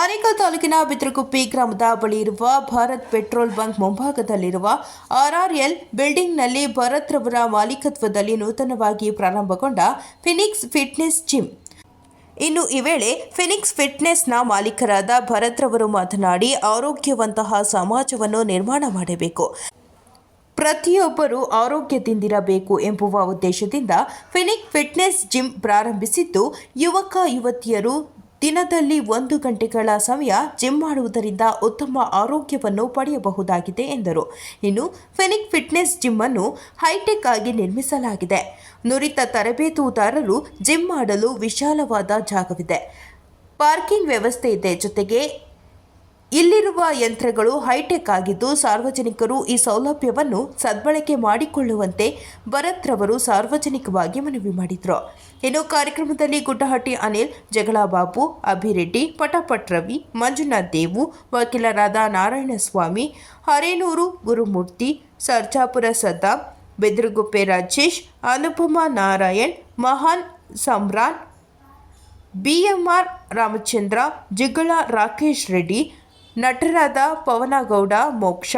ಆನೇಕಲ್ ತಾಲೂಕಿನ ಬಿದ್ರಗುಪ್ಪಿ ಗ್ರಾಮದ ಬಳಿ ಇರುವ ಭಾರತ್ ಪೆಟ್ರೋಲ್ ಬಂಕ್ ಮುಂಭಾಗದಲ್ಲಿರುವ ಆರ್ಆರ್ಎಲ್ ಬಿಲ್ಡಿಂಗ್ನಲ್ಲಿ ಭರತ್ ರವರ ಮಾಲೀಕತ್ವದಲ್ಲಿ ನೂತನವಾಗಿ ಪ್ರಾರಂಭಗೊಂಡ ಫಿನಿಕ್ಸ್ ಫಿಟ್ನೆಸ್ ಜಿಮ್. ಇನ್ನು ಈ ವೇಳೆ ಫಿನಿಕ್ಸ್ ಫಿಟ್ನೆಸ್ನ ಮಾಲೀಕರಾದ ಭರತ್ ರವರು ಮಾತನಾಡಿ, ಆರೋಗ್ಯವಂತಹ ಸಮಾಜವನ್ನು ನಿರ್ಮಾಣ ಮಾಡಬೇಕು. ಪ್ರತಿಯೊಬ್ಬರು ಆರೋಗ್ಯದಿಂದಿರಬೇಕು ಎಂಬುವ ಉದ್ದೇಶದಿಂದ ಫಿನಿಕ್ ಫಿಟ್ನೆಸ್ ಜಿಮ್ ಪ್ರಾರಂಭಿಸಿದ್ದು, ಯುವಕ ಯುವತಿಯರು ದಿನದಲ್ಲಿ ಒಂದು ಗಂಟೆಗಳ ಸಮಯ ಜಿಮ್ ಮಾಡುವುದರಿಂದ ಉತ್ತಮ ಆರೋಗ್ಯವನ್ನು ಪಡೆಯಬಹುದಾಗಿದೆ ಎಂದರು. ಇನ್ನು ಫೆನಿಕ್ ಫಿಟ್ನೆಸ್ ಜಿಮ್ ಅನ್ನು ಹೈಟೆಕ್ ಆಗಿ ನಿರ್ಮಿಸಲಾಗಿದೆ. ನುರಿತ ತರಬೇತುದಾರರು ಜಿಮ್ ಮಾಡಲು ವಿಶಾಲವಾದ ಜಾಗವಿದೆ. ಪಾರ್ಕಿಂಗ್ ವ್ಯವಸ್ಥೆ ಇದೆ. ಜೊತೆಗೆ ಇಲ್ಲಿರುವ ಯಂತ್ರಗಳು ಹೈಟೆಕ್ ಆಗಿದ್ದು ಸಾರ್ವಜನಿಕರು ಈ ಸೌಲಭ್ಯವನ್ನು ಸದ್ಬಳಕೆ ಮಾಡಿಕೊಳ್ಳುವಂತೆ ಭರತ್ ರವರು ಸಾರ್ವಜನಿಕವಾಗಿ ಮನವಿ ಮಾಡಿದರು. ಇನ್ನು ಕಾರ್ಯಕ್ರಮದಲ್ಲಿ ಗುಡ್ಡಹಟ್ಟಿ ಅನಿಲ್, ಜಗಳಾಬಾಬು, ಅಭಿರೆಡ್ಡಿ, ಪಟಪಟ್ ರವಿ, ಮಂಜುನಾಥ್ ದೇವು, ವಕೀಲರಾದ ನಾರಾಯಣಸ್ವಾಮಿ, ಹರೇನೂರು, ಗುರುಮೂರ್ತಿ, ಸರ್ಜಾಪುರ ಸದ್ದಾಂ, ಬೆದ್ರಗುಪ್ಪೆ ರಾಜೇಶ್, ಅನುಪಮ ನಾರಾಯಣ್, ಮಹಾನ್ ಸಮ್ರಾನ್ ಬಿಎಂಆರ್ ರಾಮಚಂದ್ರ ಜಿಗಳ ರಾಕೇಶ್ ರೆಡ್ಡಿ ನಟರಾದ ಪವನಗೌಡ ಮೋಕ್ಷ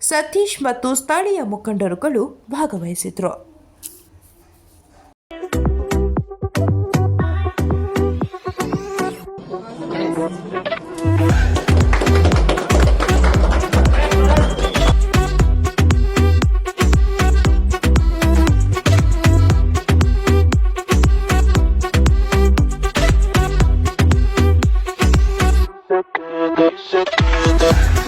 ಸತೀಶ್ ಮತ್ತು ಸ್ಥಳೀಯ ಮುಖಂಡರುಗಳು ಭಾಗವಹಿಸಿದರು. Müzik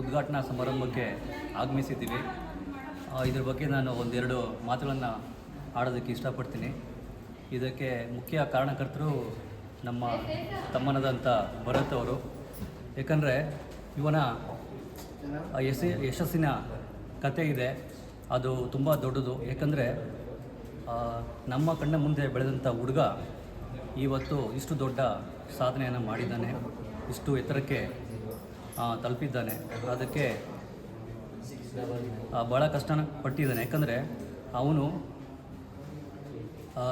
ಉದ್ಘಾಟನಾ ಸಮಾರಂಭಕ್ಕೆ ಆಗಮಿಸಿದ್ದೀವಿ. ಇದ್ರ ಬಗ್ಗೆ ನಾನು ಒಂದೆರಡು ಮಾತುಗಳನ್ನು ಆಡೋದಕ್ಕೆ ಇಷ್ಟಪಡ್ತೀನಿ. ಇದಕ್ಕೆ ಮುಖ್ಯ ಕಾರಣಕರ್ತರು ನಮ್ಮ ತಮ್ಮನದಂಥ ಭರತ್ ಅವರು. ಏಕೆಂದರೆ ಇವನ ಯಶ ಯಶಸ್ಸಿನ ಕತೆ ಇದೆ. ಅದು ತುಂಬ ದೊಡ್ಡದು. ಏಕೆಂದರೆ ನಮ್ಮ ಕಣ್ಣ ಮುಂದೆ ಬೆಳೆದಂಥ ಹುಡುಗ ಇವತ್ತು ಇಷ್ಟು ದೊಡ್ಡ ಸಾಧನೆಯನ್ನು ಮಾಡಿದ್ದಾನೆ. ಇಷ್ಟು ಎತ್ತರಕ್ಕೆ ತಲುಪಿದ್ದಾನೆ. ಅದಕ್ಕೆ ಭಾಳ ಕಷ್ಟನ ಪಟ್ಟಿದ್ದಾನೆ ಯಾಕಂದರೆ ಅವನು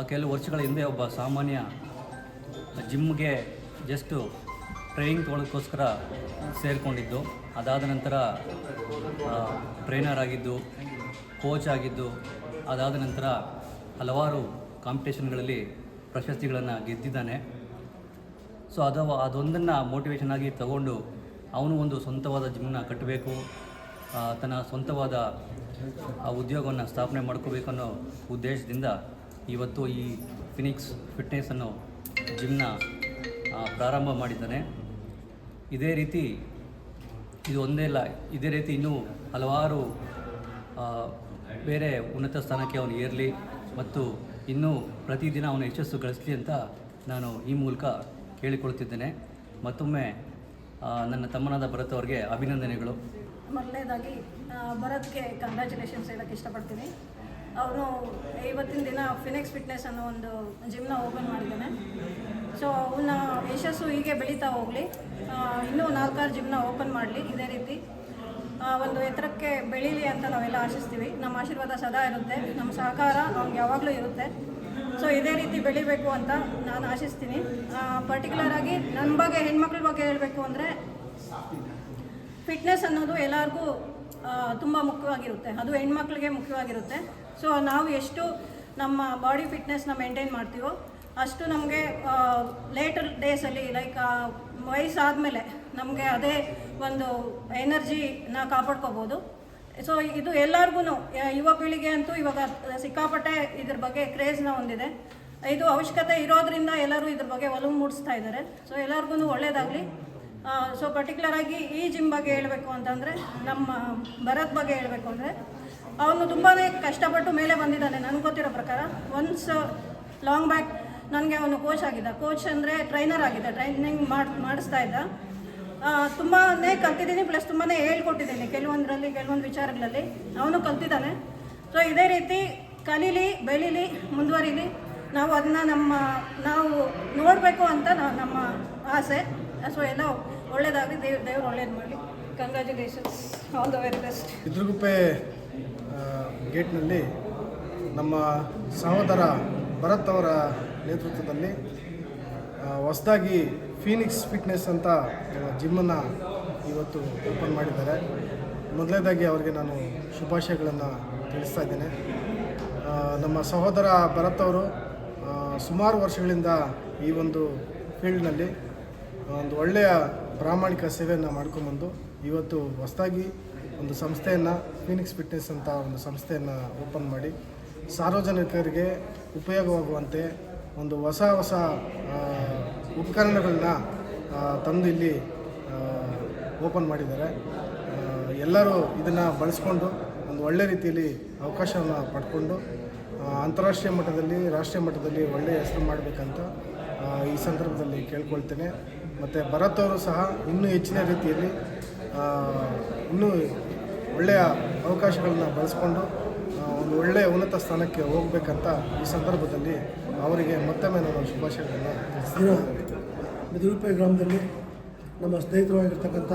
ಕೆಲವು ವರ್ಷಗಳ ಹಿಂದೆ ಒಬ್ಬ ಸಾಮಾನ್ಯ ಜಿಮ್ಗೆ ಜಸ್ಟು ಟ್ರೈನಿಂಗ್ ತೊಗೊಳೋದಕ್ಕೋಸ್ಕರ ಸೇರಿಕೊಂಡಿದ್ದು. ಅದಾದ ನಂತರ ಟ್ರೈನರ್ ಆಗಿದ್ದು ಕೋಚ್ ಆಗಿದ್ದು, ಅದಾದ ನಂತರ ಹಲವಾರು ಕಾಂಪಿಟೇಷನ್ಗಳಲ್ಲಿ ಪ್ರಶಸ್ತಿಗಳನ್ನು ಗೆದ್ದಿದ್ದಾನೆ. ಸೊ ಅದು ಅದೊಂದನ್ನು ಮೋಟಿವೇಶನ್ ಆಗಿ ತಗೊಂಡು ಅವನು ಒಂದು ಸ್ವಂತವಾದ ಜಿಮ್ನ ಕಟ್ಟಬೇಕು ತನ್ನ ಸ್ವಂತವಾದ, ಆ, ಉದ್ಯೋಗವನ್ನು ಸ್ಥಾಪನೆ ಮಾಡ್ಕೋಬೇಕು ಅನ್ನೋ ಉದ್ದೇಶದಿಂದ ಇವತ್ತು ಈ ಫಿನಿಕ್ಸ್ ಫಿಟ್ನೆಸ್ ಅನ್ನೋ ಜಿಮ್ನ ಪ್ರಾರಂಭ ಮಾಡಿದ್ದಾನೆ. ಇದೇ ರೀತಿ ಇದು ಒಂದೇ ಇಲ್ಲ ಇದೇ ರೀತಿ ಇನ್ನೂ ಹಲವಾರು ಬೇರೆ ಉನ್ನತ ಸ್ಥಾನಕ್ಕೆ ಅವನು ಏರಲಿ ಮತ್ತು ಇನ್ನೂ ಪ್ರತಿದಿನ ಅವನ ಯಶಸ್ಸು ಗಳಿಸಲಿ ಅಂತ ನಾನು ಈ ಮೂಲಕ ಕೇಳಿಕೊಳ್ತಿದ್ದೇನೆ. ಮತ್ತೊಮ್ಮೆ ನನ್ನ ತಮ್ಮನಾದ ಭರತ್ ಅವ್ರಿಗೆ ಅಭಿನಂದನೆಗಳು. ಮೊದಲನೇದಾಗಿ ಭರತ್ಗೆ ಕಂಗ್ರ್ಯಾಚುಲೇಷನ್ಸ್ ಹೇಳಕ್ಕೆ ಇಷ್ಟಪಡ್ತೀನಿ. ಅವನು ಇವತ್ತಿನ ದಿನ ಫಿನಿಕ್ಸ್ ಫಿಟ್ನೆಸ್ ಅನ್ನೋ ಒಂದು ಜಿಮ್ನ ಓಪನ್ ಮಾಡಿದ್ದಾನೆ. ಸೊ ಅವನ ಯಶಸ್ಸು ಹೀಗೆ ಬೆಳೀತಾ ಹೋಗಲಿ. ಇನ್ನೂ ನಾಲ್ಕಾರು ಜಿಮ್ನ ಓಪನ್ ಮಾಡಲಿ, ಇದೇ ರೀತಿ. ಒಂದು ಎತ್ತರಕ್ಕೆ ಬೆಳೀಲಿ ಅಂತ ನಾವೆಲ್ಲ ಆಶಿಸ್ತೀವಿ. ನಮ್ಮ ಆಶೀರ್ವಾದ ಸದಾ ಇರುತ್ತೆ. ನಮ್ಮ ಸಹಕಾರ ಅವ್ನಿಗೆ ಯಾವಾಗಲೂ ಇರುತ್ತೆ. ಸೊ ಇದೇ ರೀತಿ ಬೆಳಿಬೇಕು ಅಂತ ನಾನು ಆಶಿಸ್ತೀನಿ. ಪರ್ಟಿಕ್ಯುಲರ್ ಆಗಿ ನನ್ನ ಬಗ್ಗೆ ಹೆಣ್ಮಕ್ಳ ಬಗ್ಗೆ ಹೇಳಬೇಕು ಅಂದರೆ ಫಿಟ್ನೆಸ್ ಅನ್ನೋದು ಎಲ್ಲರಿಗೂ ತುಂಬ ಮುಖ್ಯವಾಗಿರುತ್ತೆ. ಅದು ಹೆಣ್ಮಕ್ಳಿಗೆ ಮುಖ್ಯವಾಗಿರುತ್ತೆ. ಸೊ ನಾವು ಎಷ್ಟು ನಮ್ಮ ಬಾಡಿ ಫಿಟ್ನೆಸ್ನ ಮೇಂಟೈನ್ ಮಾಡ್ತೀವೋ ಅಷ್ಟು ನಮಗೆ ಲೇಟರ್ ಡೇಸಲ್ಲಿ ಲೈಕ್ ವಯಸ್ಸಾದಮೇಲೆ ನಮಗೆ ಅದೇ ಒಂದು ಎನರ್ಜಿನ ಕಾಪಾಡ್ಕೋಬೋದು. ಸೊ ಇದು ಎಲ್ಲರಿಗೂ ಯುವ ಪೀಳಿಗೆ ಅಂತೂ ಇವಾಗ ಸಿಕ್ಕಾಪಟ್ಟೆ ಇದ್ರ ಬಗ್ಗೆ ಕ್ರೇಜ್ನ ಹೊಂದಿದೆ. ಇದು ಅವಶ್ಯಕತೆ ಇರೋದ್ರಿಂದ ಎಲ್ಲರೂ ಇದ್ರ ಬಗ್ಗೆ ಒಲವು ಮೂಡಿಸ್ತಾ ಇದ್ದಾರೆ. ಸೊ ಎಲ್ಲರಿಗೂ ಒಳ್ಳೆಯದಾಗಲಿ ಸೊ ಪರ್ಟಿಕ್ಯುಲರ್ ಆಗಿ ಈ ಜಿಮ್ ಬಗ್ಗೆ ಹೇಳಬೇಕು ಅಂತಂದರೆ, ನಮ್ಮ ಭರತ್ ಬಗ್ಗೆ ಹೇಳಬೇಕು ಅಂದರೆ, ಅವನು ತುಂಬಾ ಕಷ್ಟಪಟ್ಟು ಮೇಲೆ ಬಂದಿದ್ದಾನೆ ನನಗೆ ಗೊತ್ತಿರೋ ಪ್ರಕಾರ. ಒನ್ಸ್ ಲಾಂಗ್ ಬ್ಯಾಕ್ ನನಗೆ ಅವನು ಕೋಚ್ ಆಗಿದ್ದ. ಕೋಚ್ ಅಂದರೆ ಟ್ರೈನರ್ ಆಗಿದ್ದ ಟ್ರೈನಿಂಗ್ ಮಾಡಿ, ಮಾಡಿಸ್ತಾ ಇದ್ದ. ತುಂಬಾ ಕಲ್ತಿದ್ದೀನಿ ಪ್ಲಸ್ ತುಂಬಾ ಹೇಳ್ಕೊಟ್ಟಿದ್ದೀನಿ. ಕೆಲವೊಂದರಲ್ಲಿ ಕೆಲವೊಂದು ವಿಚಾರಗಳಲ್ಲಿ ಅವನು ಕಲ್ತಿದ್ದಾನೆ. ಸೊ ಇದೇ ರೀತಿ ಕಲೀಲಿ ಬೆಳೀಲಿ ಮುಂದುವರಿಲಿ ನಾವು ಅದನ್ನ ನಮ್ಮ ನಾವು ನೋಡಬೇಕು ಅಂತ ನಮ್ಮ ಆಸೆ. ಸೊ ಎಲ್ಲ ಒಳ್ಳೇದಾಗಲಿ ದೇವ್ ದೇವ್ರು ಒಳ್ಳೇದು ಮಾಡಲಿ. Congratulations all the very best Chitraguppe ಆ, ಗೇಟ್ನಲ್ಲಿ ನಮ್ಮ ಸಹೋದರ ಭರತ್ ಅವರ ನೇತೃತ್ವದಲ್ಲಿ ಹೊಸದಾಗಿ ಫೀನಿಕ್ಸ್ ಫಿಟ್ನೆಸ್ ಅಂತ ಜಿಮ್ಮನ್ನು ಇವತ್ತು ಓಪನ್ ಮಾಡಿದ್ದಾರೆ. ಮೊದಲನೇದಾಗಿ ಅವರಿಗೆ ನಾನು ಶುಭಾಶಯಗಳನ್ನು ತಿಳಿಸ್ತಾ ಇದ್ದೇನೆ. ನಮ್ಮ ಸಹೋದರ ಭರತ್ ಅವರು ಸುಮಾರು ವರ್ಷಗಳಿಂದ ಈ ಒಂದು ಫೀಲ್ಡ್ನಲ್ಲಿ ಒಂದು ಒಳ್ಳೆಯ ಪ್ರಾಮಾಣಿಕ ಸೇವೆಯನ್ನು ಮಾಡ್ಕೊಂಬಂದು ಇವತ್ತು ಹೊಸದಾಗಿ ಒಂದು ಸಂಸ್ಥೆಯನ್ನು ಫೀನಿಕ್ಸ್ ಫಿಟ್ನೆಸ್ ಅಂತ ಒಂದು ಸಂಸ್ಥೆಯನ್ನು ಓಪನ್ ಮಾಡಿ, ಸಾರ್ವಜನಿಕರಿಗೆ ಉಪಯೋಗವಾಗುವಂತೆ ಒಂದು ಹೊಸ ಹೊಸ ಉಪಕರಣಗಳನ್ನ ತಂದು ಇಲ್ಲಿ ಓಪನ್ ಮಾಡಿದ್ದಾರೆ. ಎಲ್ಲರೂ ಇದನ್ನು ಬಳಸ್ಕೊಂಡು ಒಂದು ಒಳ್ಳೆ ರೀತಿಯಲ್ಲಿ ಅವಕಾಶವನ್ನು ಪಡ್ಕೊಂಡು ಅಂತಾರಾಷ್ಟ್ರೀಯ ಮಟ್ಟದಲ್ಲಿ, ರಾಷ್ಟ್ರೀಯ ಮಟ್ಟದಲ್ಲಿ ಒಳ್ಳೆಯ ಹೆಸರು ಮಾಡಬೇಕಂತ ಈ ಸಂದರ್ಭದಲ್ಲಿ ಕೇಳ್ಕೊಳ್ತೇನೆ. ಮತ್ತು ಭರತ್ ಸಹ ಇನ್ನೂ ಹೆಚ್ಚಿನ ರೀತಿಯಲ್ಲಿ ಇನ್ನೂ ಒಳ್ಳೆಯ ಅವಕಾಶಗಳನ್ನ ಬಳಸ್ಕೊಂಡು ಒಂದು ಒಳ್ಳೆಯ ಉನ್ನತ ಸ್ಥಾನಕ್ಕೆ ಹೋಗಬೇಕಂತ ಈ ಸಂದರ್ಭದಲ್ಲಿ ಅವರಿಗೆ ಮತ್ತೊಮ್ಮೆ ನಾನು ಶುಭಾಶಯಗಳನ್ನು ತಿಳಿಸ್ತೀನಿ. ಗ್ರಾಮದಲ್ಲಿ ನಮ್ಮ ಸ್ನೇಹಿತರು ಆಗಿರ್ತಕ್ಕಂಥ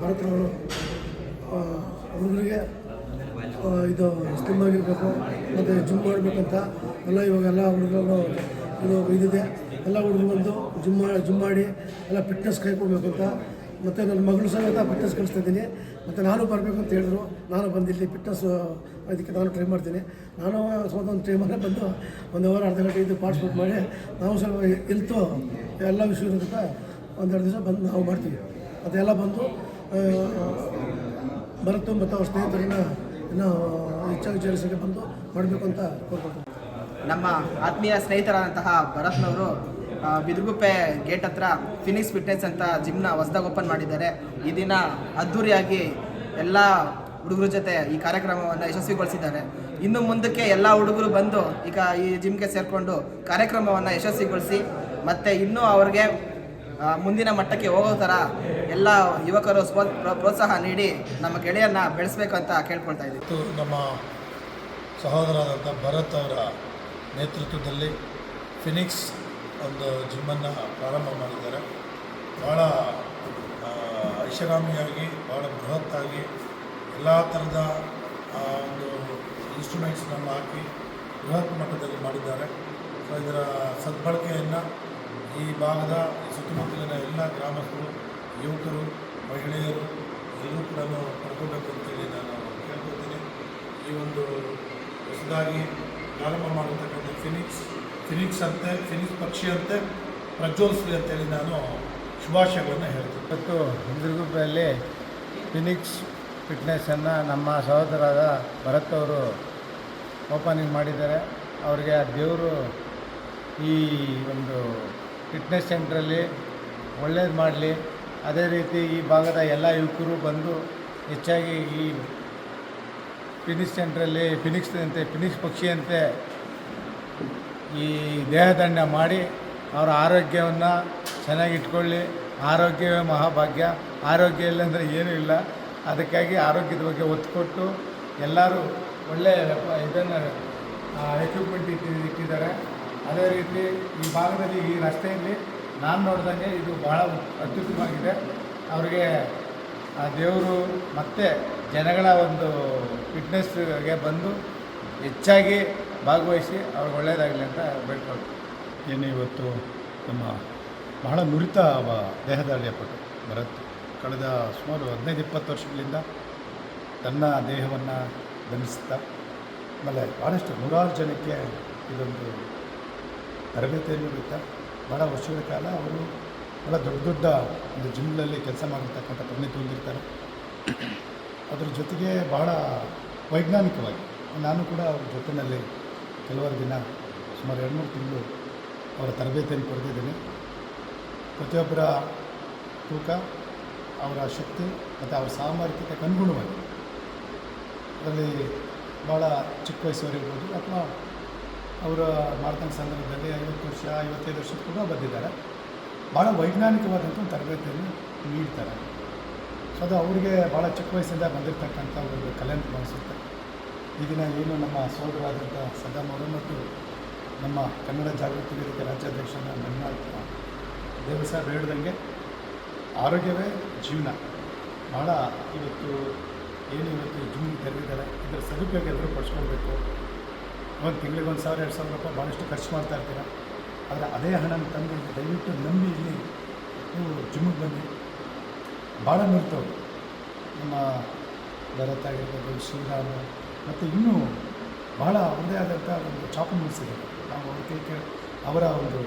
ಭರತರವರು ಹುಡುಗರಿಗೆ ಇದು ಸ್ಲಿಮ್ ಆಗಿರಬೇಕು, ಮತ್ತು ಜಿಮ್ ಮಾಡಬೇಕಂತ ಎಲ್ಲ ಇವಾಗೆಲ್ಲ ಹುಡುಗರು ಇದು ಇದಿದೆ ಎಲ್ಲ ಹುಡುಗರು ಬಂದು ಜಿಮ್ ಜಿಮ್ ಮಾಡಿ ಎಲ್ಲ ಫಿಟ್ನೆಸ್ ಕೈ ಕೊಡಬೇಕು ಅಂತ ಮತ್ತು ನನ್ನ ಮಗಳು ಸಮೇತ ಫಿಟ್ನೆಸ್ ಕಲಿಸ್ತಾ ಇದ್ದೀನಿ. ಮತ್ತು ನಾನು ಬರಬೇಕು ಅಂತ ಹೇಳಿದ್ರು. ನಾನು ಬಂದಿಲ್ಲಿ ಫಿಟ್ನೆಸ್ ಅದಕ್ಕೆ ನಾನು ಟ್ರೈ ಮಾಡ್ತೀನಿ. ನಾನು ಸ್ವಲ್ಪ ಒಂದು ಟೈಮಲ್ಲೇ ಬಂದು ಒಂದು ಅವರ್, ಅರ್ಧ ಗಂಟೆ ಇದು ಪಾರ್ಟಿಸಿಪೇಟ್ ಮಾಡಿ ನಾವು ಸ್ವಲ್ಪ ಇಲ್ತು, ಎಲ್ಲ ವಿಷಯ ಇರೋದಕ್ಕೆ ಒಂದೆರಡು ದಿವಸ ಬಂದು ನಾವು ಮಾಡ್ತೀವಿ. ಅದೆಲ್ಲ ಬಂದು ಬರುತ್ತು ಮತ್ತು ಅವ್ರ ಸ್ನೇಹಿತರನ್ನ ಇನ್ನೂ ಹೆಚ್ಚಾಗಿ ಸೇರಿಸೋಕ್ಕೆ ಬಂದು ಮಾಡಬೇಕು ಅಂತ ಕೋರ್ಕೊಳ್ತೀನಿ. ನಮ್ಮ ಆತ್ಮೀಯ ಸ್ನೇಹಿತರಾದಂತಹ ಭರತ್ನವರು ಆ, ಬಿದಿರುಗುಪ್ಪೆ ಗೇಟ್ ಹತ್ರ ಫಿನಿಕ್ಸ್ ಫಿಟ್ನೆಸ್ ಅಂತ ಜಿಮ್ನ ಹೊಸದಾಗಿ ಓಪನ್ ಮಾಡಿದ್ದಾರೆ. ಈ ದಿನ ಅದ್ಧೂರಿಯಾಗಿ ಎಲ್ಲ ಹುಡುಗರ ಜೊತೆ ಈ ಕಾರ್ಯಕ್ರಮವನ್ನು ಯಶಸ್ವಿಗೊಳಿಸಿದ್ದಾರೆ. ಇನ್ನು ಮುಂದಕ್ಕೆ ಎಲ್ಲ ಹುಡುಗರು ಬಂದು ಈಗ ಈ ಜಿಮ್ಗೆ ಸೇರಿಕೊಂಡು ಕಾರ್ಯಕ್ರಮವನ್ನು ಯಶಸ್ವಿಗೊಳಿಸಿ ಮತ್ತು ಇನ್ನೂ ಅವ್ರಿಗೆ ಮುಂದಿನ ಮಟ್ಟಕ್ಕೆ ಹೋಗೋ ಥರ ಎಲ್ಲ ಯುವಕರು ಪ್ರೋತ್ಸಾಹ ನೀಡಿ ನಮ್ಮ ಗೆಳೆಯನ್ನು ಬೆಳೆಸಬೇಕು ಅಂತ ಕೇಳ್ಕೊಳ್ತಾ ಇದ್ದೀವಿ. ನಮ್ಮ ಸಹೋದರಾದಂಥ ಭರತ್ ಅವರ ನೇತೃತ್ವದಲ್ಲಿ ಫಿನಿಕ್ಸ್ ಒಂದು ಜಿಮ್ಮನ್ನು ಪ್ರಾರಂಭ ಮಾಡಿದ್ದಾರೆ. ಭಾಳ ಐಷಾರಾಮಿಯಾಗಿ ಭಾಳ ಬೃಹತ್ತಾಗಿ ಎಲ್ಲ ಥರದ ಒಂದು ಇನ್ಸ್ಟ್ರೂಮೆಂಟ್ಸ್ನ ಹಾಕಿ ಬೃಹತ್ ಮಟ್ಟದಲ್ಲಿ ಮಾಡಿದ್ದಾರೆ. ಸೊ ಇದರ ಸದ್ಬಳಕೆಯನ್ನು ಈ ಭಾಗದ ಸುತ್ತಮುತ್ತಲಿನ ಎಲ್ಲ ಗ್ರಾಮಸ್ಥರು, ಯುವಕರು, ಮಹಿಳೆಯರು ಎಲ್ಲರೂ ಕೂಡ ಪಡ್ಕೋಬೇಕು ಅಂತೇಳಿ ನಾನು ಕೇಳ್ಕೊತೀನಿ ಈ ಒಂದು ಹೊಸದಾಗಿ ಪ್ರಾರಂಭ ಮಾಡಿರ್ತಕ್ಕಂಥ ಫಿನಿಕ್ಸ್ ಫಿನಿಕ್ಸ್ ಅಂತೆ, ಫಿನಿಕ್ಸ್ ಪಕ್ಷಿ ಅಂತೆ ಪ್ರಜ್ವಲಿಸಲಿ ಅಂತೇಳಿ ನಾನು ಶುಭಾಶಯಗಳನ್ನು ಹೇಳ್ತೀನಿ. ಇವತ್ತು ಹಿಂದಿರುಗುಪ್ಪೆಯಲ್ಲಿ ಫಿನಿಕ್ಸ್ ಫಿಟ್ನೆಸ್ಸನ್ನು ನಮ್ಮ ಸಹೋದರಾದ ಭರತ್ ಅವರು ಓಪನಿಂಗ್ ಮಾಡಿದ್ದಾರೆ. ಅವರಿಗೆ ಆ ದೇವರು ಈ ಒಂದು ಫಿಟ್ನೆಸ್ ಸೆಂಟ್ರಲ್ಲಿ ಒಳ್ಳೇದು ಮಾಡಲಿ. ಅದೇ ರೀತಿ ಈ ಭಾಗದ ಎಲ್ಲ ಯುವಕರು ಬಂದು ಹೆಚ್ಚಾಗಿ ಈ ಫಿನಿಕ್ಸ್ ಸೆಂಟ್ರಲ್ಲಿ ಫಿನಿಕ್ಸ್ ಅಂತೆ, ಫಿನಿಕ್ಸ್ ಪಕ್ಷಿಯಂತೆ ಈ ದೇಹದಂಡ ಮಾಡಿ ಅವರ ಆರೋಗ್ಯವನ್ನು ಚೆನ್ನಾಗಿಟ್ಕೊಳ್ಳಿ. ಆರೋಗ್ಯವೇ ಮಹಾಭಾಗ್ಯ. ಆರೋಗ್ಯ ಇಲ್ಲಂದರೆ ಏನೂ ಇಲ್ಲ. ಅದಕ್ಕಾಗಿ ಆರೋಗ್ಯದ ಬಗ್ಗೆ ಒತ್ತು ಕೊಟ್ಟು ಎಲ್ಲರೂ ಒಳ್ಳೆಯ ಇದನ್ನು ಎಕ್ವಿಪ್ಮೆಂಟ್ ಇಟ್ಟಿ ಇಟ್ಟಿದ್ದಾರೆ. ಅದೇ ರೀತಿ ಈ ಭಾಗದಲ್ಲಿ ಈ ರಸ್ತೆಯಲ್ಲಿ ನಾನು ನೋಡಿದಂಗೆ ಇದು ಬಹಳ ಅತ್ಯುತ್ತಮವಾಗಿದೆ ಅವರಿಗೆ, ಆ, ದೇವರು ಮತ್ತು ಜನಗಳ ಒಂದು ಫಿಟ್ನೆಸ್ಗೆ ಬಂದು ಹೆಚ್ಚಾಗಿ ಭಾಗವಹಿಸಿ ಅವ್ರಿಗೆ ಒಳ್ಳೆಯದಾಗಲಿ ಅಂತ ಬೇಡ್ಕೊಳ್ತೀವಿ ಏನು ಇವತ್ತು ನಮ್ಮ ಬಹಳ ನುರಿತ ದೇಹದಾರ್ಢ್ಯಪಟ್ಟು ಭರತ್, ಕಳೆದ ಸುಮಾರು ಹದಿನೈದು ಇಪ್ಪತ್ತು ವರ್ಷಗಳಿಂದ ತನ್ನ ದೇಹವನ್ನು ಗಮನಿಸುತ್ತಾ ಆಮೇಲೆ ಭಾಳಷ್ಟು ನೂರಾರು ಜನಕ್ಕೆ ಇದೊಂದು ತರಬೇತಿಯನ್ನು ನೀಡುತ್ತಾ ಭಾಳ ವರ್ಷಗಳ ಕಾಲ ಅವರು ಭಾಳ ದೊಡ್ಡ ದೊಡ್ಡ ಒಂದು ಜಿಮ್ನಲ್ಲಿ ಕೆಲಸ ಮಾಡಿರ್ತಕ್ಕಂಥ ಪರಿಣಿತಿ ಹೊಂದಿರ್ತಾರೆ. ಅದ್ರ ಜೊತೆಗೆ ಭಾಳ ವೈಜ್ಞಾನಿಕವಾಗಿ ನಾನು ಕೂಡ ಅವ್ರ ಜೊತೆಯಲ್ಲಿ ಕೆಲವರು ದಿನ ಸುಮಾರು ಎರಡು ಮೂರು ತಿಂಗಳು ಅವರ ತರಬೇತಿಯನ್ನು ಪಡೆದಿದ್ದೀನಿ. ಪ್ರತಿಯೊಬ್ಬರ ತೂಕ, ಅವರ ಶಕ್ತಿ ಮತ್ತು ಅವರ ಸಾಮರ್ಥ್ಯಕ್ಕೆ ಅನುಗುಣವಾಗಿ ಅದರಲ್ಲಿ ಭಾಳ ಚಿಕ್ಕ ವಯಸ್ಸವರಿರ್ಬೋದು ಅಥವಾ ಅವರ ಮಾಡ್ತಕ್ಕ ಸಂದರ್ಭದಲ್ಲಿ ಐವತ್ತು ವರ್ಷ, ಐವತ್ತೈದು ವರ್ಷ ಕೂಡ ಬಂದಿದ್ದಾರೆ. ಭಾಳ ವೈಜ್ಞಾನಿಕವಾದಂಥ ಒಂದು ತರಬೇತಿಯನ್ನು ನೀಡ್ತಾರೆ. ಸೊ ಅದು ಅವರಿಗೆ ಭಾಳ ಚಿಕ್ಕ ವಯಸ್ಸಿಂದ ಬಂದಿರತಕ್ಕಂಥ ಒಂದು ಕಲೆ ಅಂತ ಅನಿಸುತ್ತೆ ಈಗಿನ ಏನು ನಮ್ಮ ಸೋದರಾದಂಥ ಸದಾ ಅವರು ಮತ್ತು ನಮ್ಮ ಕನ್ನಡ ಜಾಗೃತಿ ವೇದಿಕೆ ರಾಜ್ಯಾಧ್ಯಕ್ಷನ ನನ್ನ ದೇವಸಾಹೇಬ್ ಹೇಳ್ದಂಗೆ ಆರೋಗ್ಯವೇ ಜೀವನ. ಭಾಳ ಇವತ್ತು ಏನು ಇವತ್ತು ಜೂನ್ ತೆರೆದಿದ್ದಾರೆ. ಇದರ ಸದುಪಯೋಗ ಎಲ್ಲರೂ ಪಡಿಸ್ಕೊಳ್ಬೇಕು. ಒಂದು ತಿಂಗಳಿಗೆ ಒಂದು ಸಾವಿರ, ಎರಡು ಸಾವಿರ ರೂಪಾಯಿ ಭಾಳಷ್ಟು ಖರ್ಚು ಮಾಡ್ತಾ ಇರ್ತೀರ. ಆದರೆ ಅದೇ ಹಣನ ತಂದು ದಯವಿಟ್ಟು ನಂಬಿ ಇಲ್ಲಿ ನೀವು ಜಿಮ್ಮಿಗೆ ಬನ್ನಿ. ಭಾಳ ನಿಲ್ತವ್ರು ನಮ್ಮ ಭರತ್ ಆಗಿರ್ಬೋದು ಶ್ರೀರಾಮ್ ಮತ್ತು ಇನ್ನೂ ಬಹಳ ಅವರದೇ ಆದಂಥ ಒಂದು ಚಾಪು ಇದೆ. ನಾವು ಅವ್ರ ಕೈ ಅವರ ಒಂದು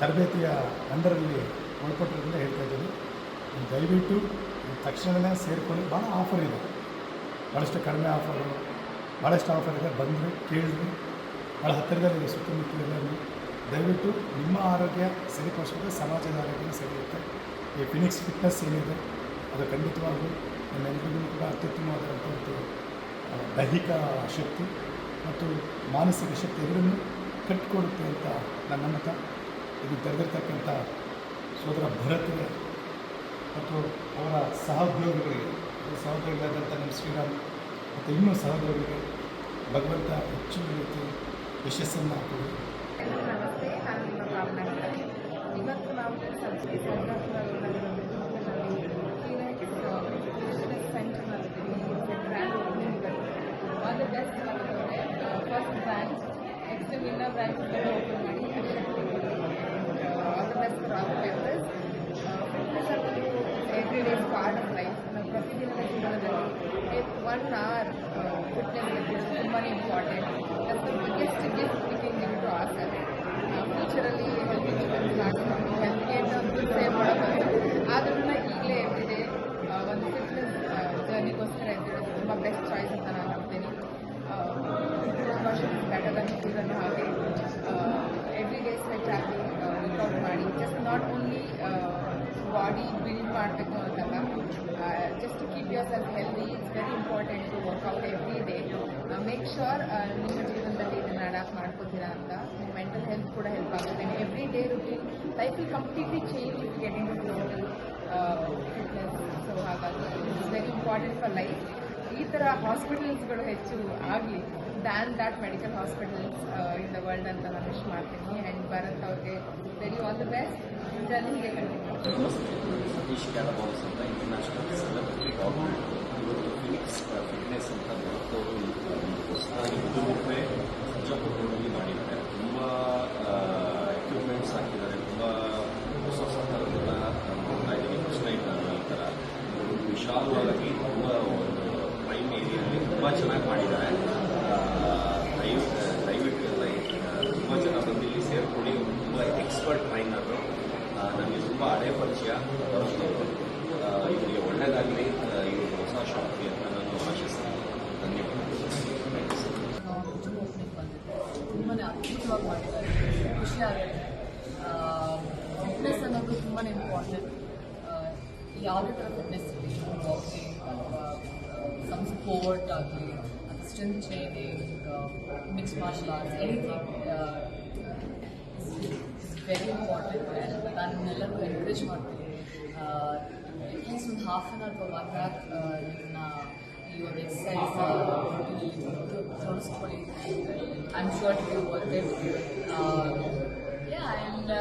ತರಬೇತಿಯ ಅಂಡರಲ್ಲಿ ಒಳಪಟ್ಟಿರೋದ್ರಿಂದ ಹೇಳ್ತಾ ಇದ್ದೀನಿ. ನೀವು ದಯವಿಟ್ಟು ತಕ್ಷಣವೇ ಸೇರಿಕೊಳ್ಳಿ ಭಾಳ ಆಫರ್ ಇದೆ. ಭಾಳಷ್ಟು ಕಡಿಮೆ ಆಫರು ಭಾಳಷ್ಟು ಆಫರ್ ಇದೆ. ಬಂದರೆ ಕೇಳಿದ್ವಿ ಭಾಳ ಹತ್ತಿರದಲ್ಲಿ ಸುತ್ತಮುತ್ತಲೆಲ್ಲರೂ ದಯವಿಟ್ಟು ನಿಮ್ಮ ಆರೋಗ್ಯ ಸರಿಪಡಿಸೋದು ಸಮಾಜದ ಆರೋಗ್ಯ ಸರಿಯುತ್ತೆ. ಈ ಫಿನಿಕ್ಸ್ ಫಿಟ್ನೆಸ್ ಏನಿದೆ, ಅದು ಖಂಡಿತವಾಗೂ ಕೂಡ ಅತ್ಯುತ್ತಮವಾದಂಥ ಒಂದು ದೈಹಿಕ ಶಕ್ತಿ ಮತ್ತು ಮಾನಸಿಕ ಶಕ್ತಿ ಎರಡನ್ನೂ ಕಟ್ಟಿಕೊಡುತ್ತೆ ಅಂತ ನನ್ನ ಮತ. ಇದು ತೆರೆದಿರ್ತಕ್ಕಂಥ ಸೋದರ ಭರತ್ಗೆ ಮತ್ತು ಅವರ ಸಹೋದ್ಯೋಗಿಗಳಿಗೆ ಸಹೋದ್ಯೋಗಿಗಳಾದಂಥ ನಮ್ಮ ಶ್ರೀರಾಮ್ ಮತ್ತು ಇನ್ನೂ ಸಹೋದ್ಯೋಗಿಗಳಿಗೆ ಭಗವಂತ ಹೆಚ್ಚಿನ ರೀತಿ ಯಶಸ್ಸನ್ನು ಕೊಡಿ. ನಾವು all the best first branch next winner branch open ಮಾಡಿ all the best for all members fitness ಅನ್ನೋದು every day part of life ನಾವು ಪ್ರತಿದಿನದ ಜೀವನದಲ್ಲಿ ಒನ್ ಅವರ್ ಫಿಟ್ನೆಸ್ ತುಂಬಾ important that's the biggest gift we can give to our self ಫ್ಯೂಚರಲ್ಲಿ health insurance ಮಾಡಿಕೊಂಡು ಹೆಲ್ತ್ಗೆ ಅಂತ ಒಂದು ಸೇವ್ ಮಾಡೋದು ಆದ್ರೂ ಈಗಲೇ ಎವ್ರಿ ಡೇ ಒಂದು ಫಿಟ್ನೆಸ್ ಜರ್ನಿಗೋಸ್ಕರ ಎವ್ರಿ ತುಂಬ ಬೆಸ್ಟ್ ಚಾಯ್ಸ್ ಅಂತ ನಾನು ನಂಬ್ತೀನಿ ವರ್ಷನ್ ಬೆಟರ್ ದನ್ ಇದನ್ನು ಹಾಗೆ ಎವ್ರಿ ಡೇ ಸ್ವೆಟ್ ಆಗಿ ವರ್ಕೌಟ್ ಮಾಡಿ just not only body build ಮಾಡಬೇಕು ಅಂತಲ್ಲ just to keep yourself healthy it's very important to workout every day make sure ನಿಮ್ಮ ಜೀವನದಲ್ಲಿ ಇದನ್ನು ಅಡಾಪ್ಟ್ ಮಾಡ್ಕೋತೀರಾ ಅಂತ. ಮೆಂಟಲ್ ಹೆಲ್ತ್ ಕೂಡ ಹೆಲ್ಪ್ ಆಗುತ್ತೆ. Every day routine life will completely change if getting to total fitness so ಹಾಗಾಗಿ it's very important for life ಈ ಥರ ಹಾಸ್ಪಿಟಲ್ಸ್ಗಳು ಹೆಚ್ಚು ಆಗಲಿ than that medical hospitals in the world ಅಂತ ನಾನು ವಿಶ್ ಮಾಡ್ತೀನಿ. ಆ್ಯಂಡ್ ಭರತ್ ಅವ್ರಿಗೆ very all the best journey ಹೀಗೆ continue Satish international celebrity doctor ಇವತ್ತು ಫಿನಿಕ್ಸ್ ಫಿಟ್ನೆಸ್ ಅಂತ ಒಂದು ಹೊಸದಾಗಿ ಉದ್ಯೋಗಕ್ಕೆ ಸರ್ಜಾಪುರದಲ್ಲಿ ಮಾಡಿದ್ದಾರೆ ತುಂಬ ಎಕ್ವಿಪ್ಮೆಂಟ್ಸ್ ಹಾಕಿದ್ದಾರೆ ತುಂಬ ಹೊಸ ಹೊಸ ಥರದೆಲ್ಲ ನೋಡ್ತಾ ಇದ್ದೀವಿ ಫಸ್ಟ್ ಈ ಥರ ವಿಶಾಲವಾಗಿ ತುಂಬ ಒಂದು ಪ್ರೈಮ್ ಏರಿಯಲ್ಲಿ ತುಂಬ ಚೆನ್ನಾಗಿ ಮಾಡಿದ್ದಾರೆ ದಯವಿಟ್ಟು ತುಂಬ ಜನ ಬಂದು ಇಲ್ಲಿ ಸೇರ್ಕೊಳ್ಳಿ ತುಂಬ ಎಕ್ಸ್ಪರ್ಟ್ ಟ್ರೈನರು ನನಗೆ ತುಂಬ ಹಳೆ ಪರಿಚಯ ಸ್ಪೋರ್ಟ್ ಆಗಲಿ ಅಥವಾ strength training mix martial arts anything is very important and ನಾನು ಎಲ್ಲರಿಗೂ ಎನ್ಕರೇಜ್ ಮಾಡ್ತೀನಿ ಅಟ್ಲೀಸ್ಟ್ ಒಂದು half an hour one hour ಇದನ್ನ ಈ ಒಂದು exercise ತೋರಿಸ್ಕೊಳ್ಳಿ I am sure to work it yeah and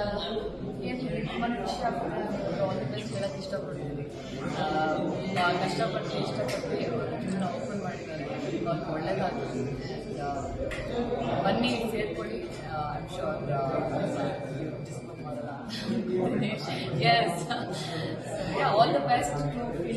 ಏನು ಹೇಳಿ ತುಂಬ ಖುಷಿ ಆಗ್ತದೆ ಆಲ್ ದಿ ಬೆಸ್ಟ್ ಹೇಳಕ್ಕೆ ಇಷ್ಟಪಡ್ತೀನಿ ತುಂಬ ಕಷ್ಟಪಟ್ಟು ಇಷ್ಟಪಟ್ಟು ಇದನ್ನ ಓಪನ್ ಮಾಡಿದ್ದಾರೆ ಅವ್ರಿಗೆ ಒಳ್ಳೆಯದಾಗಲಿ ಬನ್ನಿ ಸೇರ್ಕೊಳ್ಳಿ ಐ ಆಮ್ ಶೋರ್ ಡಿಸ್ಕೌಂಟ್ ಮಾಡಲ್ಲ yes all the best to